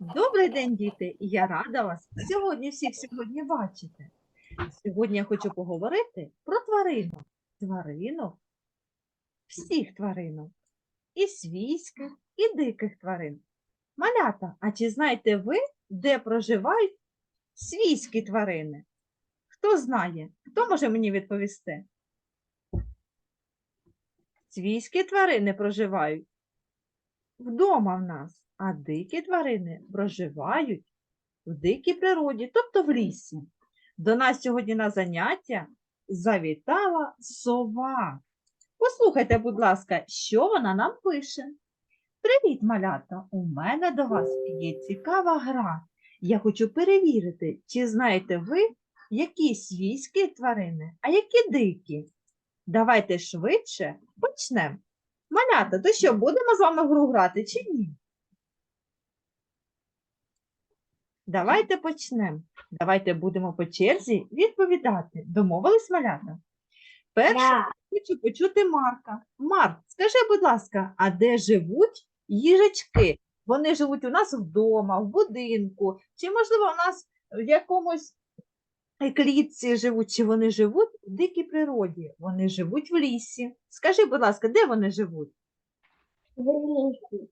Добрий день, діти! Я рада вас сьогодні всіх сьогодні бачити. Сьогодні я хочу поговорити про тваринок. Тваринок, всіх тваринок, і свійських, і диких тварин. Малята, а чи знаєте ви, де проживають свійські тварини? Хто знає? Хто може мені відповісти? Свійські тварини проживають вдома в нас, а дикі тварини проживають в дикій природі, тобто в лісі. До нас сьогодні на заняття завітала сова. Послухайте, будь ласка, що вона нам пише. Привіт, малята! У мене до вас є цікава гра. Я хочу перевірити, чи знаєте ви, які свійські тварини, а які дикі. Давайте швидше почнемо. Малята, то що, будемо з вами гру грати чи ні? Давайте почнемо. Давайте будемо по черзі відповідати. Домовились, малята? Перше Да. хочу почути Марка. Марк, скажи, будь ласка, а де живуть їжачки? Вони живуть у нас вдома, в будинку, чи, можливо, у нас в якомусь клітці живуть, чи вони живуть в дикій природі? Вони живуть в лісі. Скажи, будь ласка, де вони живуть? В лісі.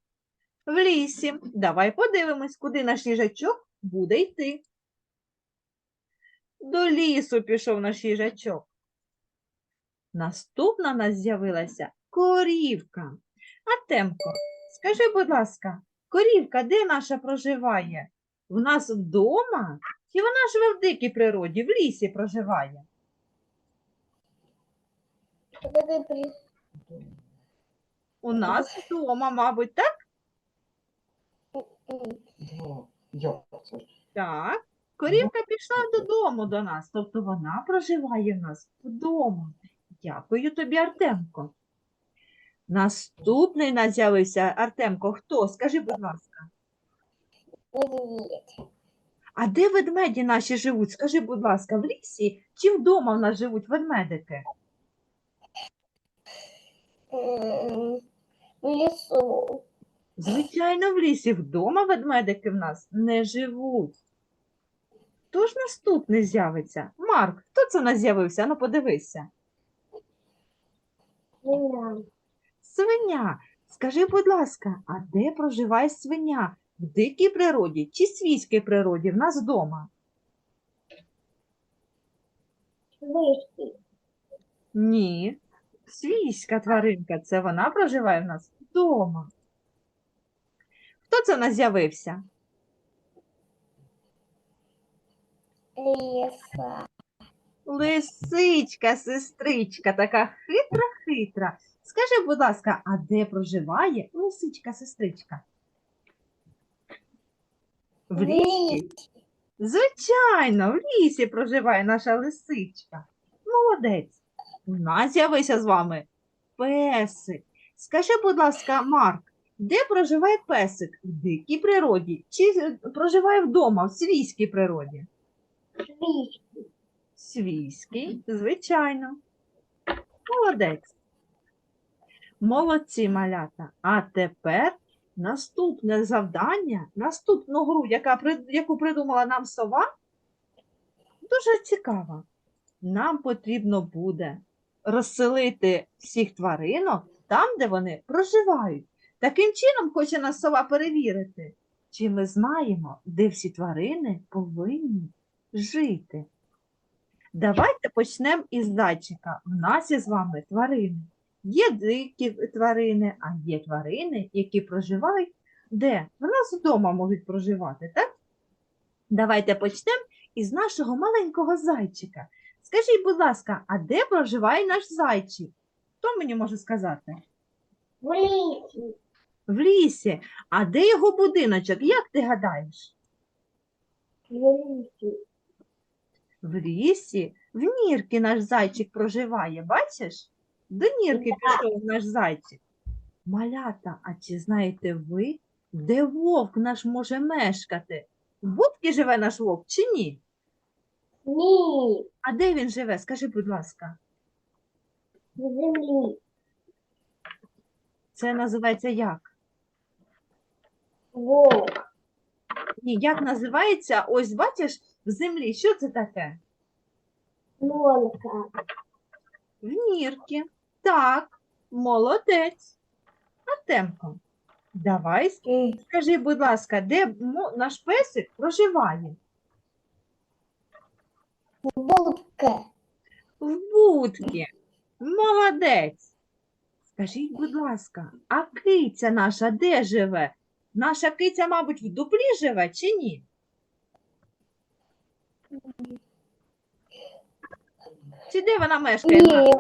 В лісі. Давай подивимось, куди наш їжачок буде йти. До лісу пішов наш їжачок. Наступна нас з'явилася корівка. Артемко, скажи, будь ласка, корівка де наша проживає? В нас вдома? Чи вона живе в дикій природі, в лісі проживає? У нас вдома, мабуть, так? Так. Корівка пішла додому до нас, тобто вона проживає в нас вдома. Дякую тобі, Артемко. Наступний нас з'явився Артемко. Хто? Скажи, будь ласка. А де ведмеді наші живуть? Скажи, будь ласка, в лісі чи вдома в нас живуть ведмедики? В лісу. Звичайно, в лісі вдома ведмедики в нас не живуть. Хто ж наступний з'явиться? Марк, хто це у нас з'явився? Ну, подивися. Свиня. Свиня. Скажи, будь ласка, а де проживає свиня? В дикій природі чи свійській природі в нас вдома? Вишки. Ні. Свійська тваринка, це вона проживає в нас вдома. Хто це в нас з'явився? Ліса. Лисичка, сестричка, така хитра-хитра. Скажи, будь ласка, а де проживає лисичка-сестричка? В лісі? Звичайно, в лісі проживає наша лисичка. Молодець. У нас з'явився з вами песик. Скажи, будь ласка, Марк, де проживає песик? В дикій природі чи е, проживає вдома, в свійській природі? Свійський, звичайно. Молодець. Молодці, малята. А тепер наступне завдання, наступну гру, яка, яку придумала нам сова, дуже цікава. Нам потрібно буде розселити всіх тваринок там, де вони проживають. Таким чином хоче нас сова перевірити, чи ми знаємо, де всі тварини повинні жити. Давайте почнемо із зайчика. У нас із вами тварини. Є дикі тварини, а є тварини, які проживають де? В нас вдома можуть проживати, так? Давайте почнемо із нашого маленького зайчика. Скажіть, будь ласка, а де проживає наш зайчик? Хто мені може сказати? В лісі. В лісі. А де його будиночок? Як ти гадаєш? В лісі. В лісі, в нірки наш зайчик проживає, бачиш? До нірки пішов наш зайчик. Малята, а чи знаєте ви, де вовк наш може мешкати? В будці живе наш вовк чи ні? Ні. А де він живе? Скажи, будь ласка. В землі. Це називається як? В Волк. Ні, як називається? Ось бачиш в землі, що це таке? Нонка. В нірки. Так, молодець. Артемко, давай скажи, будь ласка, де наш песик проживає? Волка. В будці. Молодець. Скажіть, будь ласка, а киця наша де живе? Наша киця, мабуть, в дуплі живе чи ні? Чи де вона мешкає? Ні.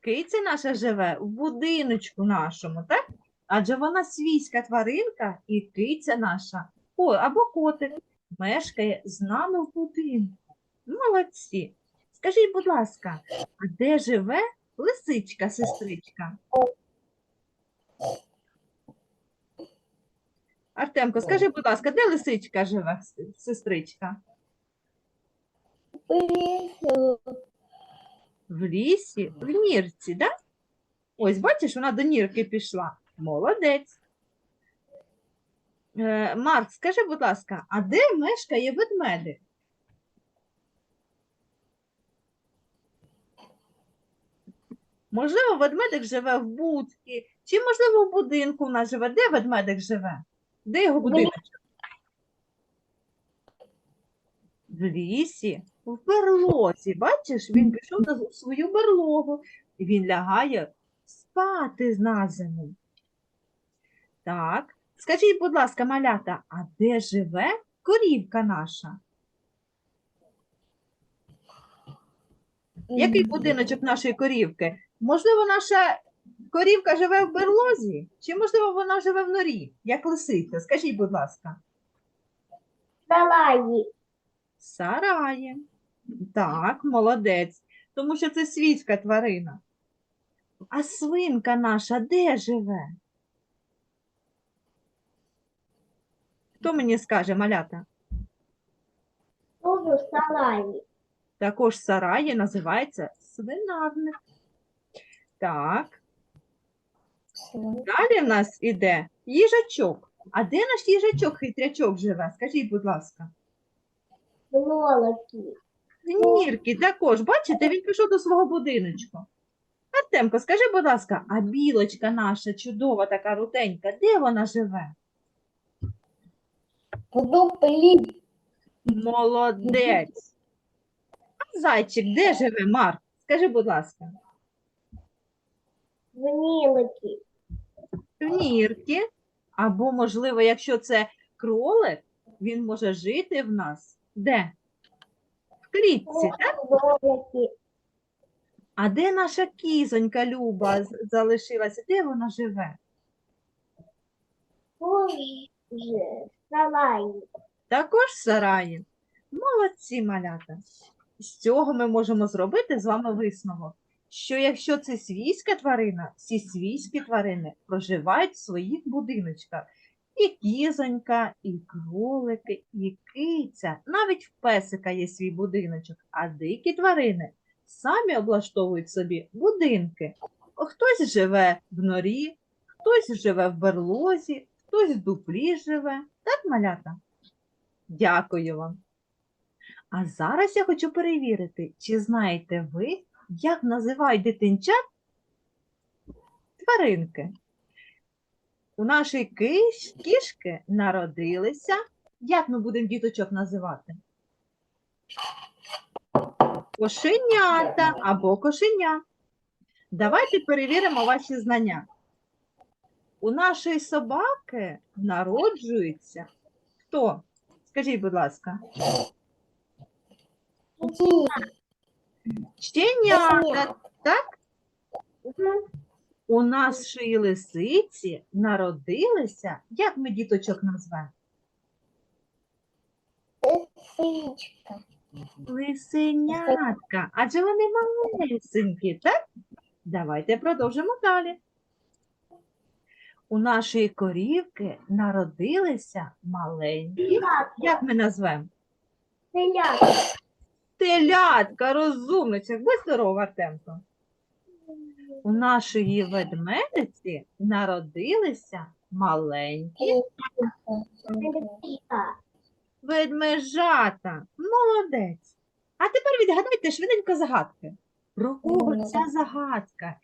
Киця наша живе в будиночку нашому, так? Адже вона свійська тваринка і киця наша, о, або котик, мешкає з нами в будинку. Молодці. Скажіть, будь ласка, а де живе лисичка, сестричка? Артемко, скажи, будь ласка, де лисичка живе, сестричка? В лісі, в нірці, да? Ось, бачиш, вона до нірки пішла. Молодець. Е, Марк, скажи, будь ласка, а де мешкає ведмедик? Можливо, ведмедик живе в будці, чи, можливо, в будинку в нас живе. Де ведмедик живе? Де його будинок? В лісі, в берлозі. Бачиш, він пішов на свою берлогу і він лягає спати на зиму. Так, скажіть, будь ласка, малята, а де живе корівка наша? Який будиночок нашої корівки? Можливо, наша корівка живе в берлозі? Чи, можливо, вона живе в норі, як лисиця? Скажіть, будь ласка. Салаї. Сараї. Так, молодець. Тому що це свійська тварина. А свинка наша де живе? Хто мені скаже, малята? Тоже салаї. Також сараї називається свинарник. Так, далі в нас іде їжачок. А де наш їжачок хитрячок живе? Скажіть, будь ласка. Молоки. Нірки також, бачите, він пішов до свого будиночку. Артемко, скажи, будь ласка, а білочка наша чудова, така рутенька, де вона живе? В дуплі. Молодець. А зайчик де живе, Марк? Скажи, будь ласка. В нілки. Нірки. Або, можливо, якщо це кролик, він може жити в нас. Де? В клітці, так? А де наша кізонька Люба залишилася? Де вона живе? Салаї. Також в сараї. Молодці, малята. З цього ми можемо зробити з вами висновок, що якщо це свійська тварина, всі свійські тварини проживають в своїх будиночках. І кізонька, і кролики, і киця. Навіть в песика є свій будиночок, а дикі тварини самі облаштовують собі будинки. Хтось живе в норі, хтось живе в берлозі, хтось в дуплі живе. Так, малята? Дякую вам. А зараз я хочу перевірити, чи знаєте ви, як називають дитинчат тваринки. У нашої киш, кішки народилися. Як ми будемо діточок називати? Кошенята або кошеня. Давайте перевіримо ваші знання. У нашої собаки народжується хто? Скажіть, будь ласка. Щенята, так? У нашої лисиці народилися, як ми діточок назвемо? Сичка. Лисенятка, адже вони малесенькі, так? Давайте продовжимо далі. У нашої корівки народилися маленькі, як ми назвемо? Селятка. Телятка, розумничок. Будь здорова, Артемко. У нашої ведмедиці народилися маленькі ведмежата. Молодець. А тепер відгадайте швиденько загадки. Про кого ця загадка?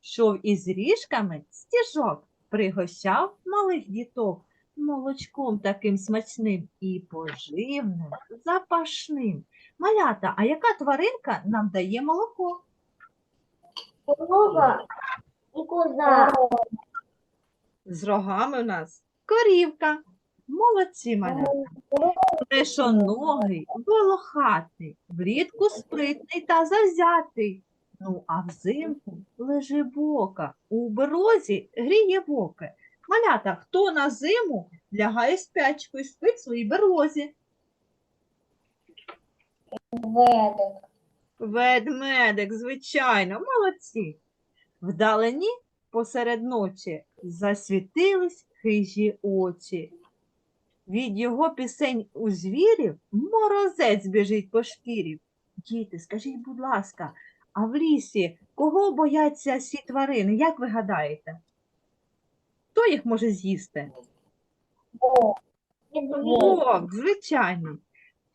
Шов із ріжками стіжок, пригощав малих діток молочком таким смачним і поживним, запашним. Малята, а яка тваринка нам дає молоко? Корова і коза. З рогами у нас корівка. Молодці, малята. Трешоногий, волохатий, влітку спритний та завзятий. Ну, а взимку лежебока, у березі гріє боки. Малята, хто на зиму лягає спячкою, спить в своїй берлозі? Ведик. Ведмедик, звичайно, молодці. Вдалині посеред ночі засвітились хижі очі. Від його пісень у звірів морозець біжить по шкірі. Діти, скажіть, будь ласка, а в лісі кого бояться всі тварини? Як ви гадаєте? Хто їх може з'їсти? Вовк, звичайно.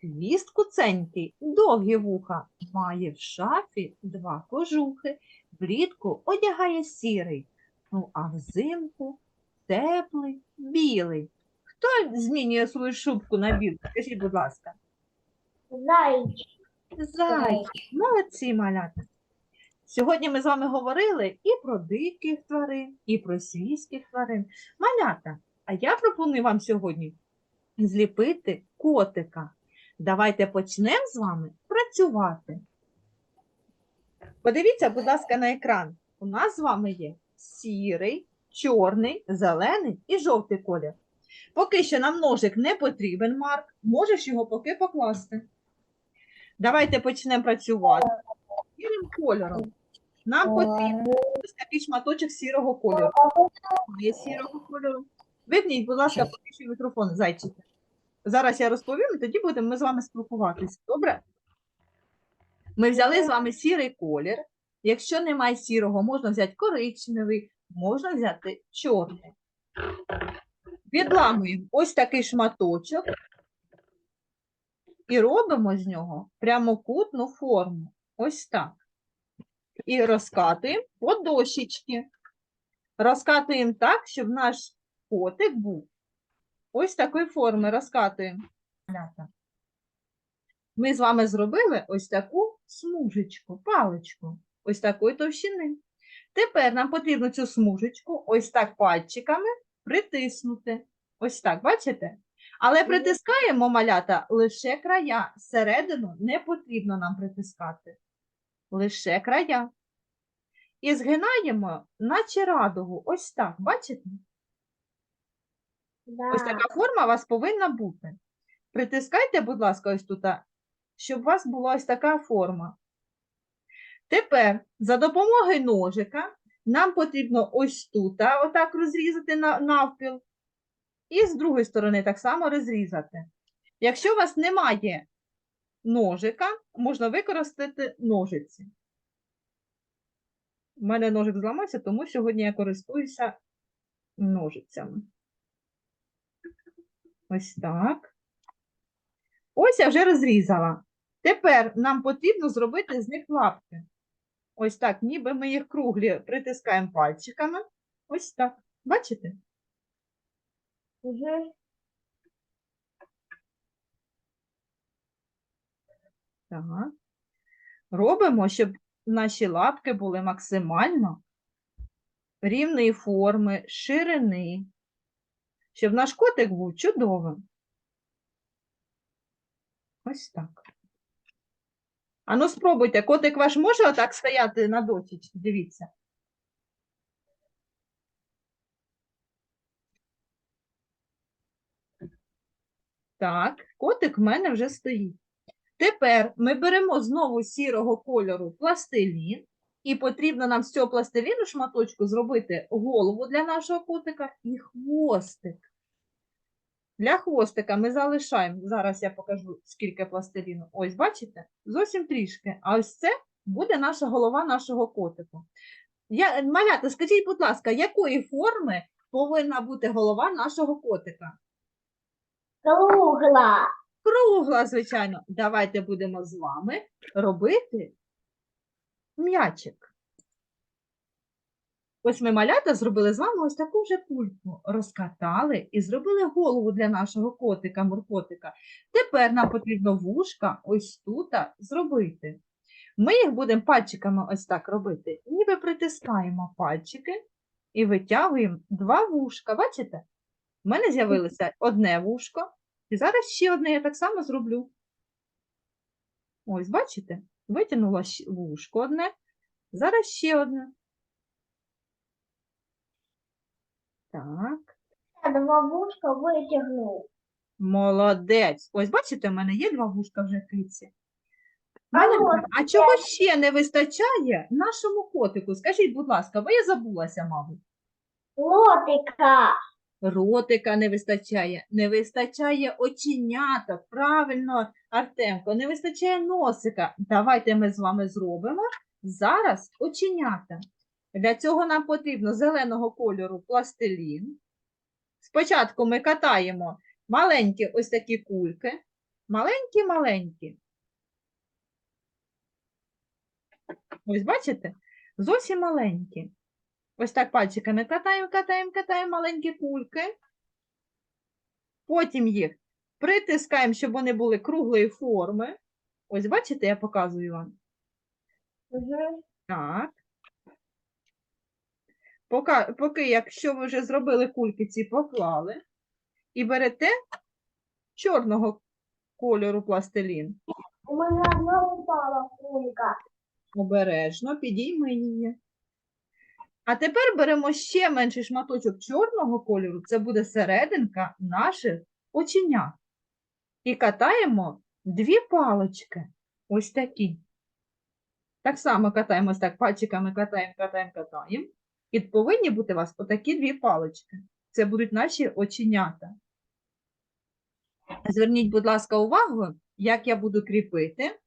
Хвіст куценький, довгі вуха, має в шафі два кожухи, влітку одягає сірий, ну а взимку теплий, білий. Хто змінює свою шубку на білу? Скажіть, будь ласка. Зайчик. Зайчик. Молодці, малята. Сьогодні ми з вами говорили і про диких тварин, і про свійських тварин. Малята, а я пропоную вам сьогодні зліпити котика. Давайте почнемо з вами працювати. Подивіться, будь ласка, на екран. У нас з вами є сірий, чорний, зелений і жовтий колір. Поки що нам ножик не потрібен, Марк. Можеш його поки покласти. Давайте почнемо працювати. Сірим кольором. Нам потрібен ось такий шматочок сірого кольору. Є сірого кольору. Випніть, будь ласка, поки що мікрофон, зайчики. Зараз я розповім, і тоді будемо ми з вами спілкуватися. Добре? Ми взяли з вами сірий колір. Якщо немає сірого, можна взяти коричневий, можна взяти чорний. Відламуємо ось такий шматочок і робимо з нього прямокутну форму. Ось так. І розкатуємо по дощечці. Розкатуємо так, щоб наш котик був ось такої форми. Розкатуємо. Малята. Ми з вами зробили ось таку смужечку, паличку, ось такої товщини. Тепер нам потрібно цю смужечку ось так пальчиками притиснути. Ось так, бачите? Але притискаємо малята лише края. Середину не потрібно нам притискати. Лише края. І згинаємо, наче радугу. Ось так, бачите? Ось така форма у вас повинна бути. Притискайте, будь ласка, ось тут, щоб у вас була ось така форма. Тепер за допомогою ножика нам потрібно ось тут отак розрізати навпіл. І з другої сторони так само розрізати. Якщо у вас немає ножика, можна використати ножиці. У мене ножик зламався, тому сьогодні я користуюся ножицями. Ось так. Ось я вже розрізала. Тепер нам потрібно зробити з них лапки. Ось так, ніби ми їх круглі притискаємо пальчиками. Ось так. Бачите? Мгм. Так. Робимо, щоб наші лапки були максимально рівної форми, ширини, щоб наш котик був чудовим. Ось так. Ану, спробуйте, котик ваш може отак стояти на дочечці? Дивіться. Так, котик в мене вже стоїть. Тепер ми беремо знову сірого кольору пластилін, і потрібно нам з цього пластиліну шматочку зробити голову для нашого котика і хвостик. Для хвостика ми залишаємо, зараз я покажу, скільки пластиліну. Ось, бачите? Зовсім трішки. А ось це буде наша голова нашого котику. Я, малята, скажіть, будь ласка, якої форми повинна бути голова нашого котика? Кругла. Кругла, звичайно. Давайте будемо з вами робити м'ячик. Ось ми малята зробили з вами ось таку вже кульку. Розкатали і зробили голову для нашого котика, муркотика. Тепер нам потрібно вушка ось тут зробити. Ми їх будемо пальчиками ось так робити. Ніби притискаємо пальчики і витягуємо два вушка. Бачите? У мене з'явилося одне вушко, і зараз ще одне я так само зроблю. Ось, бачите? Витягнула вушко одне, зараз ще одне. Так, Два вушка витягнув. молодець. Ось, бачите, в мене є два вушка вже киці. А а чого ще не вистачає нашому котику? Скажіть, будь ласка, бо я забулася, мабуть. Лотика. Ротика не вистачає, не вистачає оченяток. Правильно, Артемко, не вистачає носика. Давайте ми з вами зробимо зараз оченята. Для цього нам потрібно зеленого кольору пластилін. Спочатку ми катаємо маленькі ось такі кульки. Маленькі-маленькі. Ось бачите? Зовсім маленькі. Ось так пальчиками катаємо, катаємо, катаємо маленькі кульки. Потім їх притискаємо, щоб вони були круглої форми. Ось бачите, я показую вам. Угу. Так. Поки, поки якщо ви вже зробили кульки ці поклали, і берете чорного кольору пластилін. У мене знову впала кулька. Обережно підійми її. А тепер беремо ще менший шматочок чорного кольору, це буде серединка наших оченят. І катаємо дві палички. Ось такі. Так само катаємо ось так пальчиками, катаємо, катаємо, катаємо. І повинні бути у вас отакі дві палички. Це будуть наші оченята. Зверніть, будь ласка, увагу, як я буду кріпити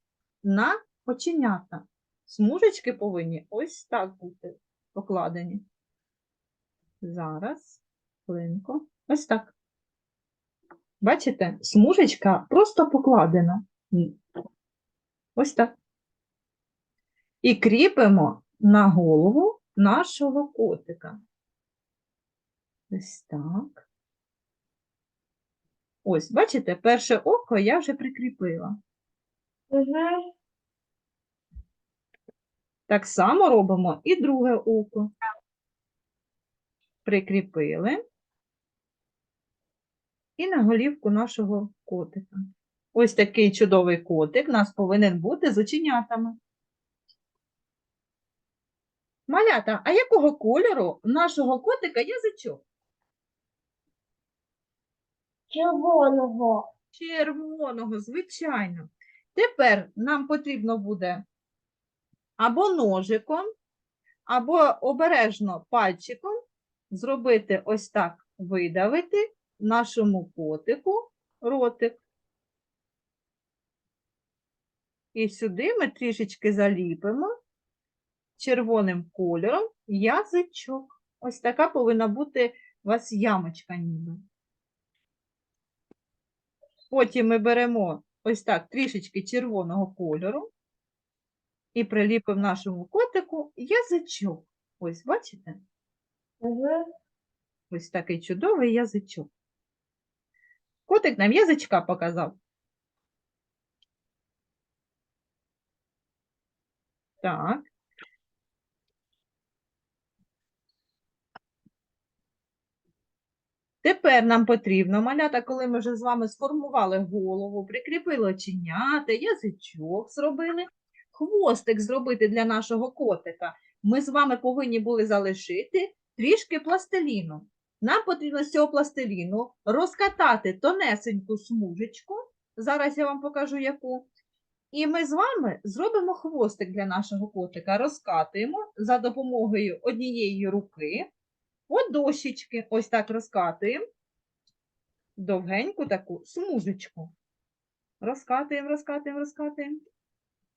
на оченята. Смужечки повинні ось так бути покладені. Зараз, хвилинку. Ось так. Бачите, смужечка просто покладена. Ось так. І кріпимо на голову нашого котика. Ось так. Ось, бачите, перше око я вже прикріпила. Угу. Так само робимо і друге око. Прикріпили. І на голівку нашого котика. Ось такий чудовий котик у нас повинен бути з оченятами. Малята, а якого кольору нашого котика язичок? Червоного. Червоного, звичайно. Тепер нам потрібно буде або ножиком, або обережно пальчиком зробити ось так, видавити нашому котику ротик. І сюди ми трішечки заліпимо червоним кольором язичок. Ось така повинна бути у вас ямочка ніби. Потім ми беремо ось так трішечки червоного кольору і приліпимо нашому котику язичок. Ось, бачите? Угу. Ось такий чудовий язичок. Котик нам язичка показав. Так. Тепер нам потрібно, малята, коли ми вже з вами сформували голову, прикріпили оченята, язичок зробили, хвостик зробити для нашого котика, ми з вами повинні були залишити трішки пластиліну. Нам потрібно з цього пластиліну розкатати тонесеньку смужечку. Зараз я вам покажу яку. І ми з вами зробимо хвостик для нашого котика. Розкатуємо за допомогою однієї руки по дощечки. Ось так розкатуємо. Довгеньку таку смужечку. Розкатуємо, розкатуємо, розкатуємо.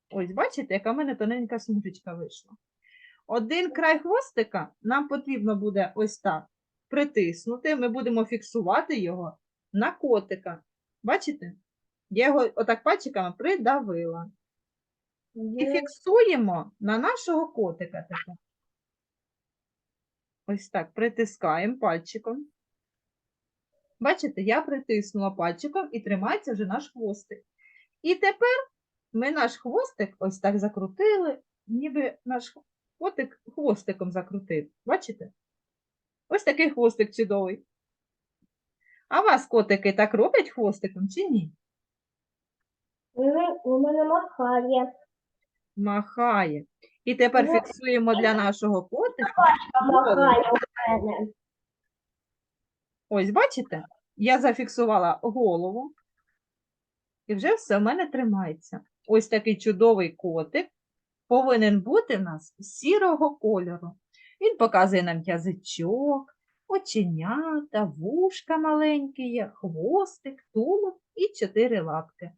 Ось, бачите, яка в мене тоненька смужечка вийшла. Один край хвостика нам потрібно буде ось так притиснути. Ми будемо фіксувати його на котика. Бачите? Я його отак пальчиками придавила. І фіксуємо на нашого котика тепер. Ось так притискаємо пальчиком. Бачите, я притиснула пальчиком і тримається вже наш хвостик. І тепер ми наш хвостик ось так закрутили, ніби наш котик хвостиком закрутив. Бачите? Ось такий хвостик чудовий. А вас котики так роблять хвостиком чи ні? У мене махає. Махає. І тепер фіксуємо для нашого котика. Махає у мене. Ось, бачите? Я зафіксувала голову. І вже все в мене тримається. Ось такий чудовий котик повинен бути в нас сірого кольору. Він показує нам язичок, оченята, вушка маленькі хвостик, тулуб і чотири лапки.